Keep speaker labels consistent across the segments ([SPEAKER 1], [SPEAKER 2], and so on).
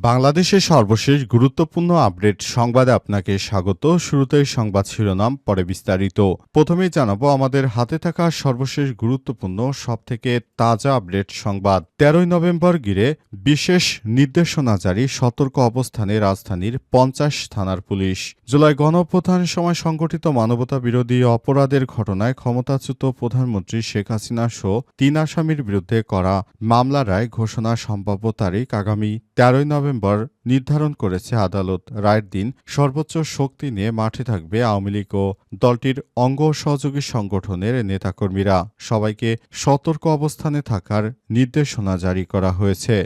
[SPEAKER 1] বাংলাদেশের সর্বশেষ গুরুত্বপূর্ণ আপডেট সংবাদে আপনাকে স্বাগত। শুরুতেই সংবাদ শিরোনাম, পরে বিস্তারিত। প্রথমেই জানাব আমাদের হাতে থাকা সর্বশেষ গুরুত্বপূর্ণ, সবথেকে তাজা আপডেট সংবাদ। তেরোই নভেম্বর ঘিরে বিশেষ নির্দেশনা জারি সতর্ক অবস্থানে রাজধানীর পঞ্চাশ থানার পুলিশ। জুলাই গণপ্রধান সময় সংগঠিত মানবতা বিরোধী অপরাধের ঘটনায় ক্ষমতাচ্যুত প্রধানমন্ত্রী শেখ হাসিনা সহ তিন আসামির বিরুদ্ধে করা মামলা রায় ঘোষণা সম্ভাব্য তারিখ আগামী তেরোই নভেম্বর নির্ধারণ করেছে আদালত রায়ের দিন সর্বোচ্চ শক্তি নিয়ে মাঠে থাকবে আওয়ামী লীগ ও দলটির অঙ্গ সহযোগী সংগঠনের নেতাকর্মীরা। সবাইকে সতর্ক অবস্থানে থাকার নির্দেশনা জারি করা হয়েছে।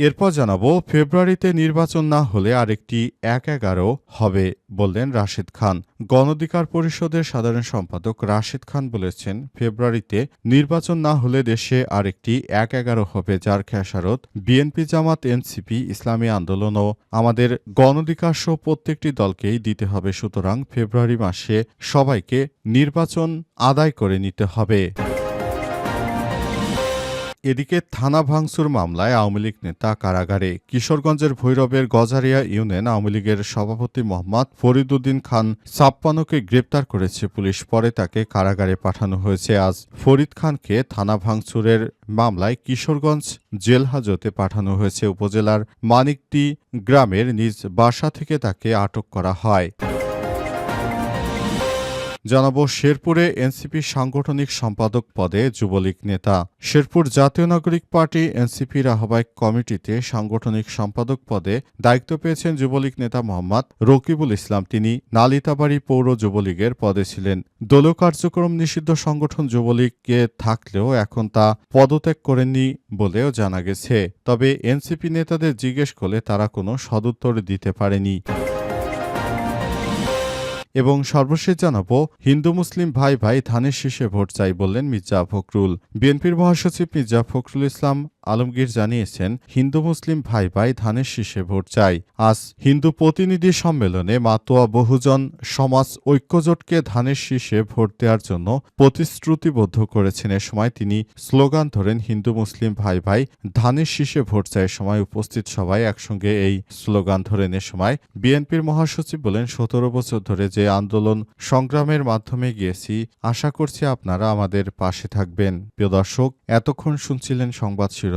[SPEAKER 1] এরপর জানাব, ফেব্রুয়ারিতে নির্বাচন না হলে আরেকটি এক এগারো হবে বললেন রাশিদ খান। গণধিকার পরিষদের সাধারণ সম্পাদক রাশিদ খান বলেছেন, ফেব্রুয়ারিতে নির্বাচন না হলে দেশে আরেকটি এক এগারো হবে, যার খেসারত বিএনপি জামাত, এনসিপি, ইসলামী আন্দোলন ও আমাদের গণধিকার সহ প্রত্যেকটি দলকেই দিতে হবে। সুতরাং ফেব্রুয়ারি মাসে সবাইকে নির্বাচন আদায় করে নিতে হবে। এদিকে থানা ভাঙচুর মামলায় আওয়ামী লীগ নেতা কারাগারে কিশোরগঞ্জের ভৈরবের গজারিয়া ইউনিয়ন আওয়ামী লীগের সভাপতি মোহাম্মদ ফরিদুদ্দিন খান ছাপ্পানোকে গ্রেপ্তার করেছে পুলিশ। পরে তাকে কারাগারে পাঠানো হয়েছে। আজ ফরিদ খানকে থানা ভাঙচুরের মামলায় কিশোরগঞ্জ জেল হাজতে পাঠানো হয়েছে। উপজেলার মানিকটি গ্রামের নিজ বাসা থেকে তাকে আটক করা হয়। জানাব শেরপুরে এনসিপি সাংগঠনিক সম্পাদক পদে যুবলীগ নেতা। শেরপুর জাতীয় নাগরিক পার্টি এনসিপির আহ্বায়ক কমিটিতে সাংগঠনিক সম্পাদক পদে দায়িত্ব পেয়েছেন যুবলীগ নেতা মোহাম্মদ রকিবুল ইসলাম। তিনি নালিতাবাড়ি পৌর যুবলীগের পদে ছিলেন। দলীয় কার্যক্রম নিষিদ্ধ সংগঠন যুবলীগকে থাকলেও এখন তা পদত্যাগ করেননি বলেও জানা গেছে। তবে এনসিপি নেতাদের জিজ্ঞেস করলে তারা কোনো সদুত্তর দিতে পারেনি। এবং সর্বশেষ জানাব, হিন্দু মুসলিম ভাই ভাই ধানের শীষে ভোট চাই বললেন মির্জা ফখরুল। বিএনপির মহাসচিব মির্জা ফখরুল ইসলাম আলমগীর জানিয়েছেন, হিন্দু মুসলিম ভাই ভাই ধানের শীষে ভোট চাই। আজ হিন্দু প্রতিনিধি সম্মেলনে মাতোয়া বহুজন সমাজ ঐক্যজোটকে ধানের শীষে ভোট দেওয়ার জন্য প্রতিশ্রুতিবদ্ধ করেছেন। এ সময় তিনি স্লোগান ধরেন, হিন্দু মুসলিম ভাই ভাই ধানের শীষে ভোট চাই। সময় উপস্থিত সবাই একসঙ্গে এই স্লোগান ধরেন। এ সময় বিএনপির মহাসচিব বলেন, সতেরো বছর ধরে যে আন্দোলন সংগ্রামের মাধ্যমে গিয়েছি, আশা করছি আপনারা আমাদের পাশে থাকবেন। প্রিয় দর্শক, এতক্ষণ শুনছিলেন সংবাদ শিরোনাম।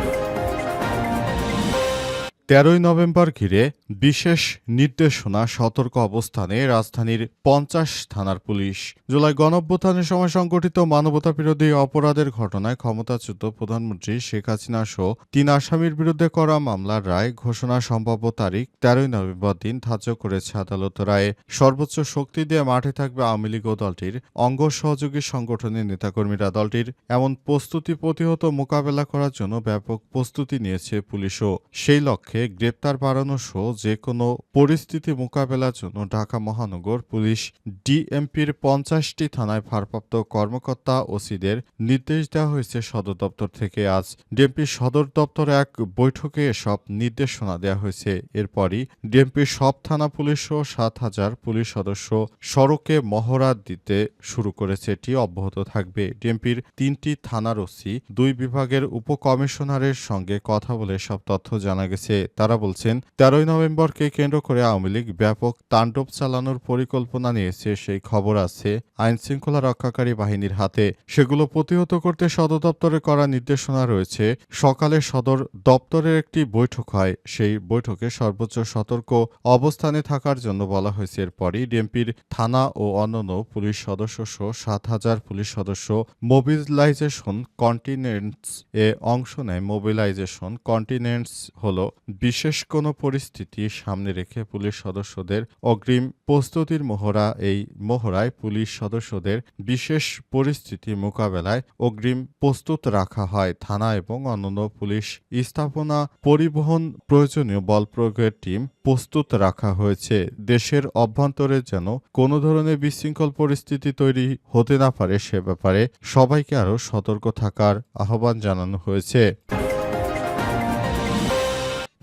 [SPEAKER 1] তেরোই নভেম্বর ঘিরে বিশেষ নির্দেশনা সতর্ক অবস্থানে রাজধানীর পঞ্চাশ থানার পুলিশ। জুলাই গণঅভ্যুত্থানের সময় সংগঠিত মানবতা বিরোধী অপরাধের ঘটনায় ক্ষমতাচ্যুত প্রধানমন্ত্রী শেখ হাসিনা সহ তিন আসামির বিরুদ্ধে করা মামলার রায় ঘোষণা সম্ভাব্য তারিখ তেরোই নভেম্বর দিন ধার্য করেছে আদালত রায়ে। সর্বোচ্চ শক্তি দিয়ে মাঠে থাকবে আওয়ামী লীগ দলটির অঙ্গ সহযোগী সংগঠনের নেতাকর্মীরা দলটির এমন প্রস্তুতি প্রতিহত মোকাবেলা করার জন্য ব্যাপক প্রস্তুতি নিয়েছে পুলিশও। সেই লক্ষ্যে গ্রেপ্তার বাড়ানো সহ যে কোনো পরিস্থিতি মোকাবেলার জন্য ঢাকা মহানগর পুলিশ ডিএমপির পঞ্চাশটি থানায় ভারপ্রাপ্ত কর্মকর্তা ওসিদের নির্দেশ দেওয়া হয়েছে সদর দপ্তর থেকে। আজ ডিএমপির সদর দপ্তরে এক বৈঠকে এসব নির্দেশনা দেওয়া হয়েছে। এরপরই ডিএমপির সব থানা পুলিশ সহ সাত হাজার পুলিশ সদস্য সড়কে মহড়া দিতে শুরু করেছে। এটি অব্যাহত থাকবে। ডিএমপির তিনটি থানার ওসি, দুই বিভাগের উপকমিশনারের সঙ্গে কথা বলে সব তথ্য জানা গেছে। তারা বলছেন, তেরোই নভেম্বরকে কেন্দ্র করে আওয়ামী লীগ ব্যাপক তাণ্ডব চালানোর পরিকল্পনা নিয়েছে, সেই খবর আছে আইন শৃঙ্খলা রক্ষাকারী বাহিনীর হাতে। সেগুলো প্রতিহত করতে সদর দপ্তরে করা নির্দেশনা রয়েছে। সকালে সদর দপ্তরের একটি বৈঠক হয়। সেই বৈঠকে সর্বোচ্চ সতর্ক অবস্থানে থাকার জন্য বলা হয়েছে। এরপরই ডিএমপির থানা ও অন্যান্য পুলিশ সদস্য সহ সাত হাজার পুলিশ সদস্য মোবিলাইজেশন কন্টিনেন্টস এ অংশ নেয়। মোবিলাইজেশন কন্টিনেন্টস হল বিশেষ কোনো পরিস্থিতি সামনে রেখে পুলিশ সদস্যদের অগ্রিম প্রস্তুতির মহড়া, এই মহড়ায় পুলিশ সদস্যদের বিশেষ পরিস্থিতি মোকাবেলায় অগ্রিম প্রস্তুত রাখা হয়। থানা এবং অন্যান্য পুলিশ স্থাপনা পরিবহন প্রয়োজনীয় বল প্রয়োগের টিম প্রস্তুত রাখা হয়েছে। দেশের অভ্যন্তরে যেন কোনো ধরনের বিশৃঙ্খল পরিস্থিতি তৈরি হতে না পারে সে ব্যাপারে সবাইকে আরও সতর্ক থাকার আহ্বান জানানো হয়েছে।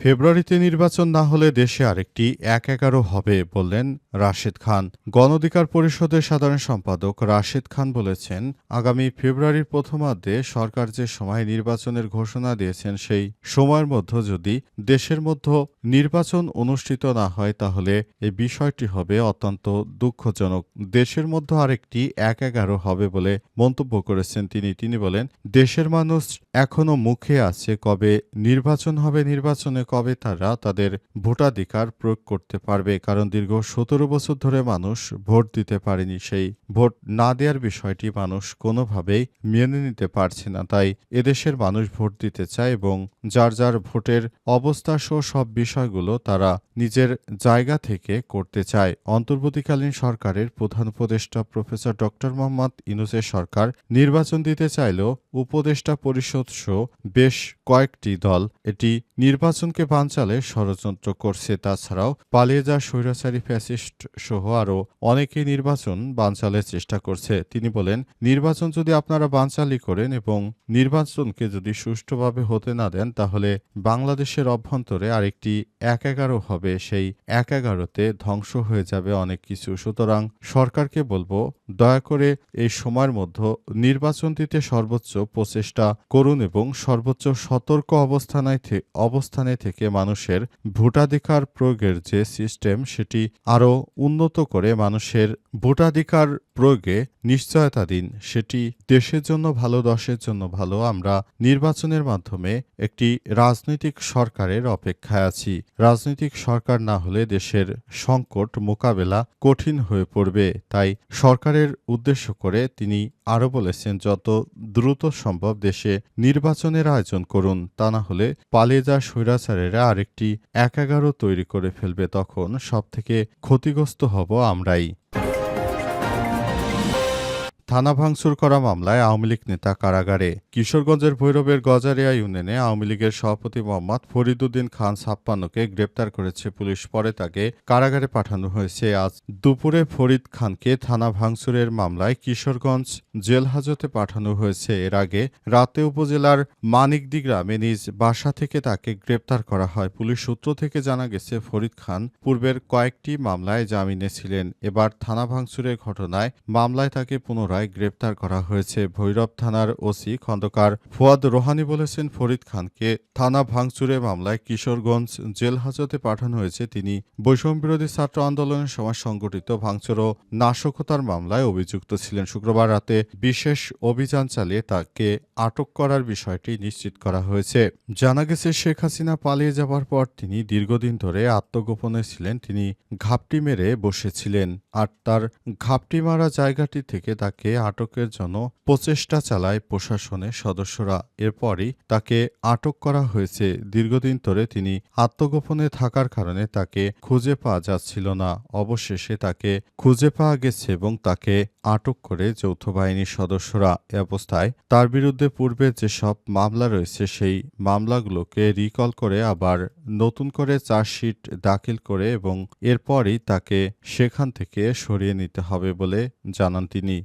[SPEAKER 1] ফেব্রুয়ারিতে নির্বাচন না হলে দেশে আরেকটি এক এগারো হবে বললেন রাশেদ খান। গণঅধিকার পরিষদের সাধারণ সম্পাদক রাশেদ খান বলেছেন, আগামী ফেব্রুয়ারির প্রথমার্ধে সরকার যে সময় নির্বাচনের ঘোষণা দিয়েছেন সেই সময়ের মধ্যে যদি দেশের মধ্যে নির্বাচন অনুষ্ঠিত না হয় তাহলে এই বিষয়টি হবে অত্যন্ত দুঃখজনক। দেশের মধ্যে আরেকটি এক এগারো হবে বলে মন্তব্য করেছেন তিনি। তিনি বলেন, দেশের মানুষ এখনও মুখে আছে কবে নির্বাচন হবে, নির্বাচনে কবে তারা তাদের ভোটাধিকার প্রয়োগ করতে পারবে? কারণ দীর্ঘ সতেরো বছর ধরে মানুষ ভোট দিতে পারেনি। সেই ভোট না দেওয়ার বিষয়টি মানুষ কোনোভাবেই মেনে নিতে পারছে না। তাই এদেশের মানুষ ভোট দিতে চায় এবং যার যার ভোটের অবস্থা সহ সব বিষয়গুলো তারা নিজের জায়গা থেকে করতে চায়। অন্তর্বর্তীকালীন সরকারের প্রধান উপদেষ্টা প্রফেসর ডক্টর মোহাম্মদ ইনুসের সরকার নির্বাচন দিতে চাইলেও উপদেষ্টা পরিষদ সহ বেশ কয়েকটি দল এটি নির্বাচনকে বানচালে ষড়যন্ত্র করছে। তাছাড়াও পালিয়ে যা স্বৈরাচারী ফ্যাসিস্ট সহ আরও অনেকেই নির্বাচন বানচালের চেষ্টা করছে। তিনি বলেন, নির্বাচন যদি আপনারা বানচালি করেন এবং নির্বাচনকে যদি সুষ্ঠুভাবে হতে না দেন, তাহলে বাংলাদেশের অভ্যন্তরে আরেকটি এক এগারো হবে। সেই এক এগারোতে ধ্বংস হয়ে যাবে অনেক কিছু। সুতরাং সরকারকে বলব, দয়া করে এই সময়ের মধ্যে নির্বাচন দিতে সর্বোচ্চ প্রচেষ্টা করুন এবং সর্বোচ্চ সতর্ক অবস্থানে থে- অবস্থানে থেকে মানুষের ভোটাধিকার প্রয়োগের যে সিস্টেম, সেটি আরও উন্নত করে মানুষের ভোটাধিকার প্রয়োগে নিশ্চয়তা দিন। সেটি দেশের জন্য ভালো, দশের জন্য ভালো। আমরা নির্বাচনের মাধ্যমে একটি রাজনৈতিক সরকারের অপেক্ষায় আছি। রাজনৈতিক সরকার না হলে দেশের সংকট মোকাবেলা কঠিন হয়ে পড়বে। তাই সরকারের উদ্দেশ্য করে তিনি আরও বলেছেন, যত দ্রুত সম্ভব দেশে নির্বাচনের আয়োজন করুন, তা না হলে পালিয়ে যাওয়া স্বৈরাচারেরা আরেকটি এক তৈরি করে ফেলবে, তখন সবথেকে ক্ষতিগ্রস্ত হব আমরাই। থানা ভাঙচুর করা মামলায় আওয়ামী লীগ নেতা কারাগারে। কিশোরগঞ্জের ভৈরবের গজারিয়া ইউনিয়নে আওয়ামী লীগের সভাপতি মোহাম্মদ ফরিদুদ্দিন খান ছাপ্পান্নকে গ্রেপ্তার করেছে পুলিশ। পরে তাকে কারাগারে পাঠানো হয়েছে। আজ দুপুরে ফরিদ খানকে থানা ভাঙচুরের মামলায় কিশোরগঞ্জ জেল হাজতে পাঠানো হয়েছে। এর আগে রাতে উপজেলার মানিকদি গ্রামে নিজ বাসা থেকে তাকে গ্রেপ্তার করা হয়। পুলিশ সূত্র থেকে জানা গেছে, ফরিদ খান পূর্বের কয়েকটি মামলায় জামিনে ছিলেন। এবার থানা ভাঙচুরের ঘটনায় মামলায় তাকে পুনরায় গ্রেপ্তার করা হয়েছে। ভৈরব থানার ওসি খন্দকার ফুয়াদ রোহানি বলেছেন, ফরিদ খানকে থানা ভাঙচুরে মামলায় কিশোরগঞ্জ জেল হাজতে পাঠানো হয়েছে। তিনি বৈষম্য বিরোধী ছাত্র আন্দোলনের সময় সংগঠিত ভাঙচুর ও নাশকতার মামলায় অভিযুক্ত ছিলেন। শুক্রবার রাতে বিশেষ অভিযান চালিয়ে তাকে আটক করার বিষয়টি নিশ্চিত করা হয়েছে। জানা গেছে, শেখ হাসিনা পালিয়ে যাবার পর তিনি দীর্ঘদিন ধরে আত্মগোপনে ছিলেন। তিনি ঘাপটি মেরে বসেছিলেন আর তার ঘাপটি মারা জায়গাটি থেকে তাকে আটকের জন্য প্রচেষ্টা চালায় প্রশাসনের সদস্যরা। এরপরই তাকে আটক করা হয়েছে। দীর্ঘদিন ধরে তিনি আত্মগোপনে থাকার কারণে তাকে খুঁজে পাওয়া যাচ্ছিল না। অবশেষে তাকে খুঁজে পাওয়া গেছে এবং তাকে আটক করে যৌথ বাহিনীর সদস্যরা এ অবস্থায় তার বিরুদ্ধে পূর্বে যেসব মামলা রয়েছে, সেই মামলাগুলোকে রিকল করে আবার নতুন করে চার্জশিট দাখিল করে এবং এরপরই তাকে সেখান থেকে সরিয়ে নিতে হবে বলে জানান তিনি।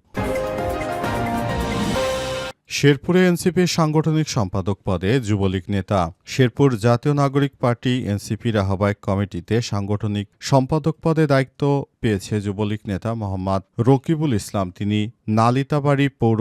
[SPEAKER 1] শেরপুরে এনসিপির সাংগঠনিক সম্পাদক পদে যুবলীগ নেতা। শেরপুর জাতীয় নাগরিক পার্টি এনসিপির আহ্বায়ক কমিটিতে সাংগঠনিক সম্পাদক পদে দায়িত্ব পেয়েছে যুবলীগ নেতা মোহাম্মদ রকিবুল ইসলাম। তিনি নালিতাবাড়ি পৌর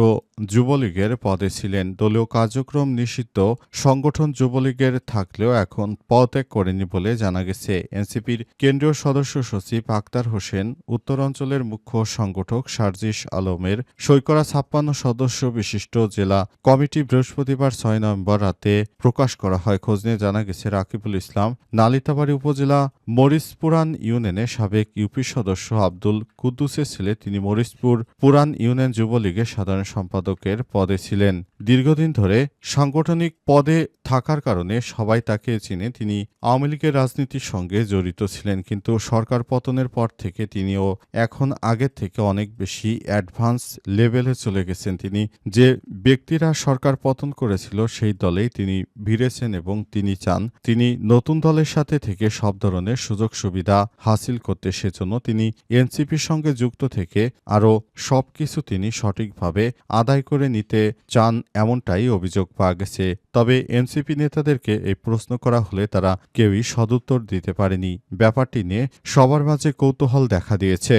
[SPEAKER 1] যুবলীগের পদে ছিলেন। দলীয় কার্যক্রম নিষিদ্ধ। সংগঠন যুবলীগের থাকলেও এখন পদত্যাগ করেনি বলে জানা গেছে। এনসিপির কেন্দ্রীয় সদস্য সচিব আক্তার হোসেন, উত্তরাঞ্চলের মুখ্য সংগঠক সার্জিস আলমের সৈকরা ছাপ্পান্ন সদস্য বিশিষ্ট জেলা কমিটি বৃহস্পতিবার ছয় নভেম্বর রাতে প্রকাশ করা হয়। খোঁজ নিয়ে জানা গেছে, রাকিবুল ইসলাম নালিতাবাড়ি উপজেলা মরিসপুরান ইউনিয়নের সাবেক ইউপি সদস্য। সদস্য আব্দুল কুদ্দুসের ছেলে তিনি মরিচপুর পুরান ইউনিয়ন যুবলীগের সাধারণ সম্পাদকের পদে ছিলেন। দীর্ঘদিন ধরে সাংগঠনিক পদে থাকার কারণে সবাই তাকে চিনে তিনি আওয়ামী লীগের রাজনীতির সঙ্গে জড়িত ছিলেন, কিন্তু সরকার পতনের পর থেকে তিনিও এখন আগের থেকে অনেক বেশি অ্যাডভান্স লেভেলে চলে গেছেন। তিনি যে ব্যক্তিরা সরকার পতন করেছিল সেই দলেই তিনি ভিড়েছেন এবং তিনি চান তিনি নতুন দলের সাথে থেকে সব ধরনের সুযোগ সুবিধা হাসিল করতে। সেজন্য তিনি এনসিপির সঙ্গে যুক্ত থেকে আরও সব কিছু তিনি সঠিকভাবে আদায় করে নিতে চান এমনটাই অভিযোগ পাওয়া গেছে। তবে এনসিপি নেতাদেরকে এই প্রশ্ন করা হলে তারা কেউই সদুত্তর দিতে পারেনি। ব্যাপারটি নিয়ে সবার মাঝে কৌতূহল দেখা দিয়েছে।